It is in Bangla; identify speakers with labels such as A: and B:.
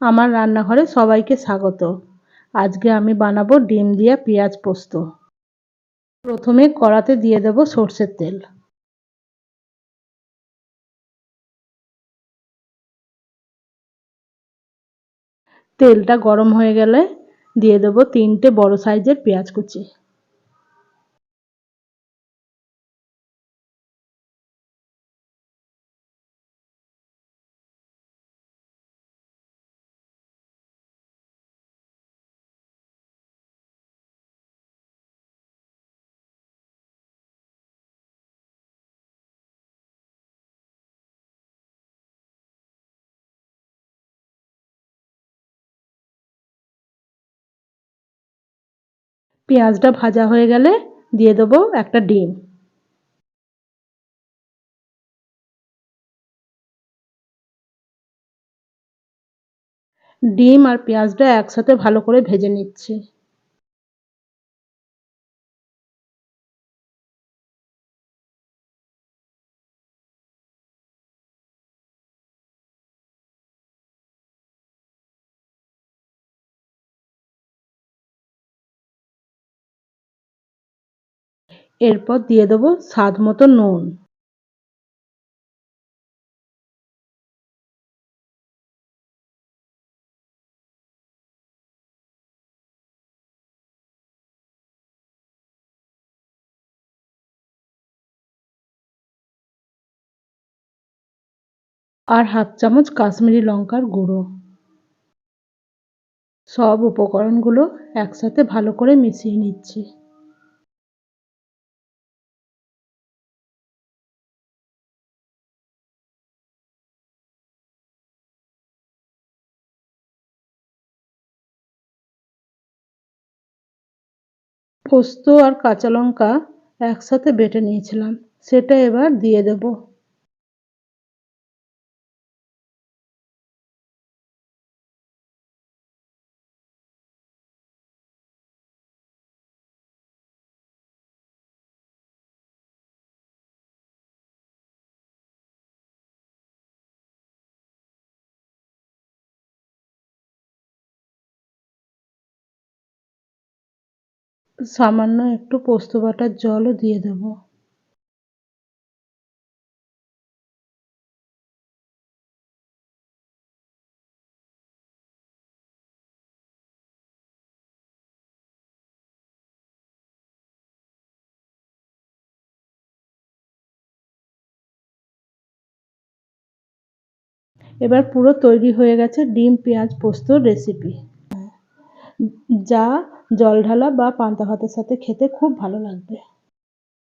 A: আমার রান্নাঘরে সবাইকে স্বাগত। আজকে আমি বানাবো ডিম দিয়া পেঁয়াজ পোস্ত। প্রথমে কড়াতে দিয়ে দেব সর্ষের তেল। তেলটা গরম হয়ে গেলে দিয়ে দেবো তিনটে বড় সাইজের পেঁয়াজ কুচি। পেঁয়াজটা ভাজা হয়ে গেলে দিয়ে দেবো একটা ডিম। ডিম আর পেঁয়াজটা একসাথে ভালো করে ভেজে নিচ্ছি। এরপর দিয়ে দেবো স্বাদ মতো নুন। আর হাফ চামচ কাশ্মীরি লঙ্কার গুঁড়ো। সব উপকরণগুলো একসাথে ভালো করে মিশিয়ে নিচ্ছি। পোস্ত আর কাঁচা লঙ্কা একসাথে বেটে নিয়েছিলাম। সেটা এবার দিয়ে দেব। সামান্য একটু পোস্ত বাটার জলও দিয়ে দেব। এবার পুরো তৈরি হয়ে গেছে ডিম, পেঁয়াজ পোস্তর রেসিপি যা জল ঢালা বা পান্তা ভাতের সাথে খেতে খুব ভালো লাগবে।